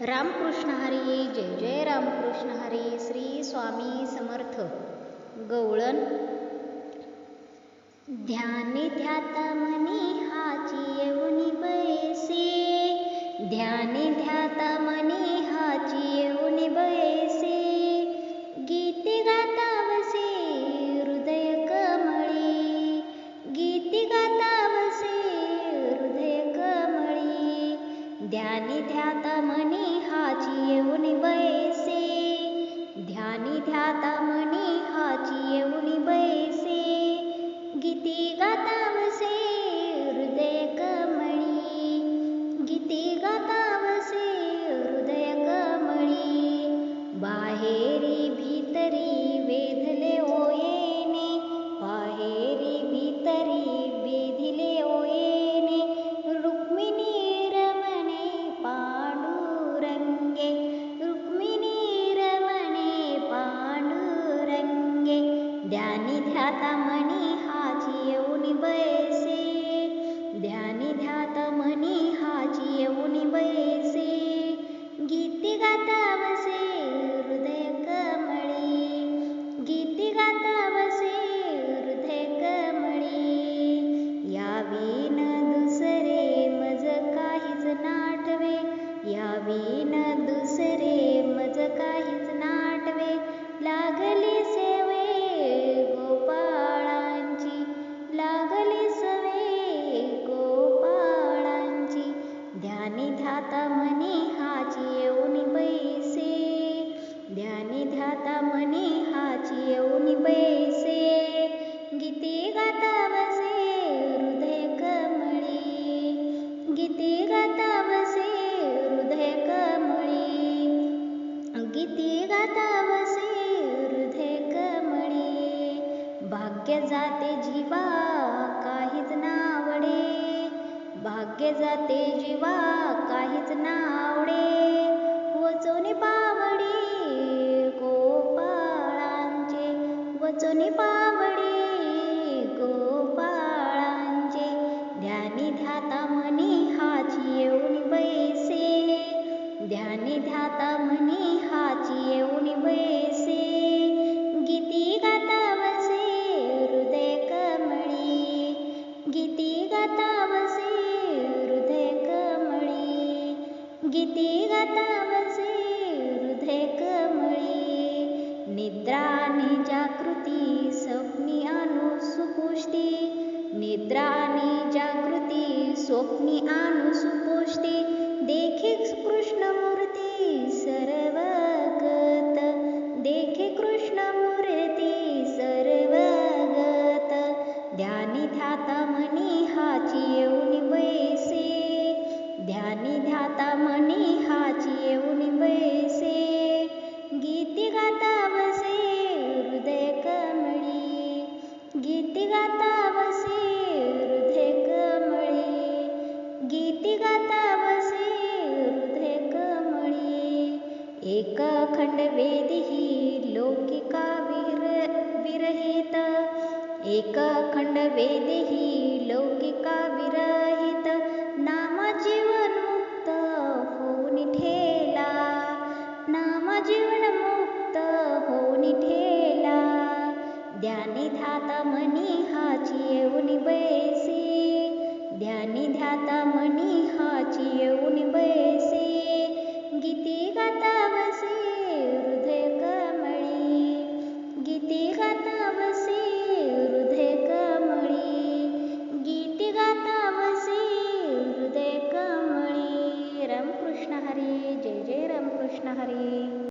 रामकृष्ण हरी, जय जय रामकृष्ण हरी, श्री स्वामी समर्थ. गवळण. ध्यान ध्याता मनी हाची येऊनी बैसे. ध्यान ध्याता मनी हाची ध्याता मनी हाची येऊन बैसे। ध्यानी ध्याता मनी हाची येऊन बैसे। गीति गीती गातावसे हृदय कमळी गीती गातावसे हृदय कमळी बाहेरी भीतरी ध्यानी ध्याता मनी हाची येऊन बैसे. ध्यानी ध्याता मनी हाची येऊन बैसे. गीती गातावसे हृदय कमळी. गीती गातावसे हृदय कमळी. यावी न दुसरे मज काहीच नाटवे. यावी न दुसरे मज काहीच नाटवे. लागली सेवा जाते जीवा काहीच नावडे. भाग्य जाते जीवा काहीच नावडे. हो, वचोनी पा गीती गातावसे हृदय कमळी निद्रानी जागृती स्वप्नी आणू सुपुष्टी। निद्रानी जागृती स्वप्नी आणू सुपुष्टी। देखे कृष्णमूर्ती सर्वगत ध्याता मनी हाची येऊन बैसे गीती गातावसे हृदय कमळी गीती गातावसे हृदय कमळी गीती गातावसे हृदय कमळी एक खंड वेदिही लौकिका विर, विरहित। एक खंड वेदिही लौकिका विरहित ध्याता मनी हाची येऊन बैसे। ध्यानी ध्याता मनी हाची येऊन बैसे। गीती गातावसे हृदय कमळी गीती गातावसे हृदय कमळी गीती गातावसे हृदय कमळी रामकृष्ण हरी, जय जय रामकृष्ण हरी।